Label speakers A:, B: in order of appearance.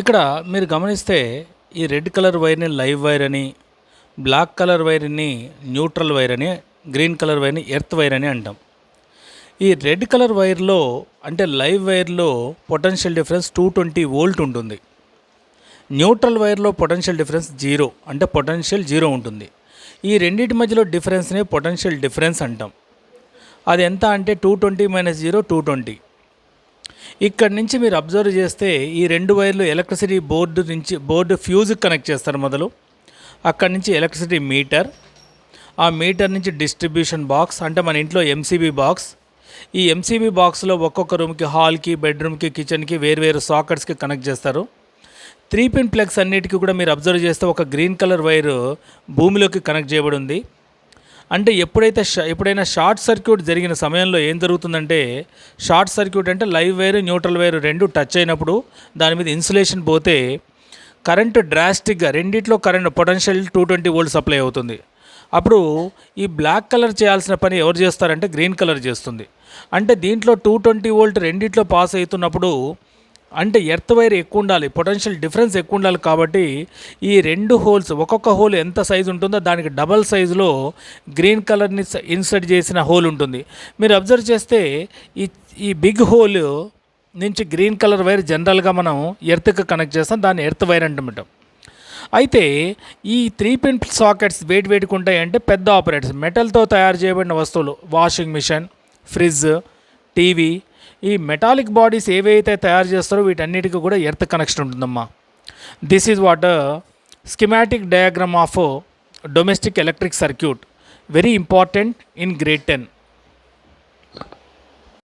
A: ఇక్కడ మీరు గమనిస్తే ఈ రెడ్ కలర్ వైర్ని లైవ్ వైర్ అని బ్లాక్ కలర్ వైర్ని న్యూట్రల్ వైర్ అని గ్రీన్ కలర్ వైర్ని ఎర్త్ వైర్ అని అంటాం. ఈ రెడ్ కలర్ వైర్లో అంటే live వైర్లో potential difference two twenty volt ఉంటుంది. న్యూట్రల్ వైర్లో పొటెన్షియల్ డిఫరెన్స్ జీరో అంటే పొటెన్షియల్ జీరో ఉంటుంది. ఈ రెండింటి మధ్యలో డిఫరెన్స్ని పొటెన్షియల్ డిఫరెన్స్ అంటాం. అది ఎంత అంటే two twenty minus zero two twenty. ఇక్కడ నుంచి మీరు అబ్జర్వ్ చేస్తే ఈ రెండు వైర్లు ఎలక్ట్రిసిటీ బోర్డు నుంచి బోర్డు ఫ్యూజ్కి కనెక్ట్ చేస్తారు మొదలు. అక్కడి నుంచి ఎలక్ట్రిసిటీ మీటర్ ఆ మీటర్ నుంచి డిస్ట్రిబ్యూషన్ బాక్స్ అంటే మన ఇంట్లో ఎంసీబీ బాక్స్. ఈ ఎంసీబీ బాక్స్లో ఒక్కొక్క రూమ్కి హాల్కి బెడ్రూమ్కి కిచెన్కి వేరువేరు సాకెట్స్కి కనెక్ట్ చేస్తారు. త్రీ పిన్ ప్లగ్స్ అన్నిటికీ కూడా మీరు అబ్జర్వ్ చేస్తే ఒక గ్రీన్ కలర్ వైర్ భూమిలోకి కనెక్ట్ చేయబడి ఉంది. అంటే ఎప్పుడైతే ఎప్పుడైనా షార్ట్ సర్క్యూట్ జరిగిన సమయంలో ఏం జరుగుతుందంటే షార్ట్ సర్క్యూట్ అంటే లైవ్ వైర్ న్యూట్రల్ వైర్ రెండు టచ్ అయినప్పుడు దాని మీద ఇన్సులేషన్ పోతే కరెంటు డ్రాస్టిక్గా రెండిట్లో current potential two twenty volt supply అవుతుంది. అప్పుడు ఈ బ్లాక్ కలర్ చేయాల్సిన పని ఎవరు చేస్తారంటే గ్రీన్ కలర్ చేస్తుంది. అంటే దీంట్లో టూ ట్వంటీ వోల్ట్ రెండిట్లో పాస్ అవుతున్నప్పుడు అంటే ఎర్త్ వైర్ ఎక్కువ ఉండాలి పొటెన్షియల్ డిఫరెన్స్ ఎక్కువ ఉండాలి కాబట్టి ఈ రెండు హోల్స్ ఒక్కొక్క హోల్ ఎంత సైజు ఉంటుందో దానికి డబల్ సైజులో గ్రీన్ కలర్ని ఇన్సర్ట్ చేసిన హోల్ ఉంటుంది. మీరు అబ్జర్వ్ చేస్తే ఈ ఈ బిగ్ హోల్ నుంచి గ్రీన్ కలర్ వైర్ జనరల్గా మనం ఎర్త్కి కనెక్ట్ చేస్తాం దాన్ని ఎర్త్ వైర్ అంటాం అయితే ఈ త్రీ పిన్ సాకెట్స్ వేటి వేటికి ఉంటాయంటే పెద్ద ఆపరేటర్స్ మెటల్తో తయారు చేయబడిన వస్తువులు వాషింగ్ మిషన్ ఫ్రిడ్జ్ టీవీ ఈ మెటాలిక్ బాడీస్ ఏవైతే తయారు చేస్తారో వీటన్నిటికీ కూడా ఎర్త్ కనెక్షన్ ఉంటుందమ్మా. This is what schematic diagram of domestic electric circuit very important in grade ten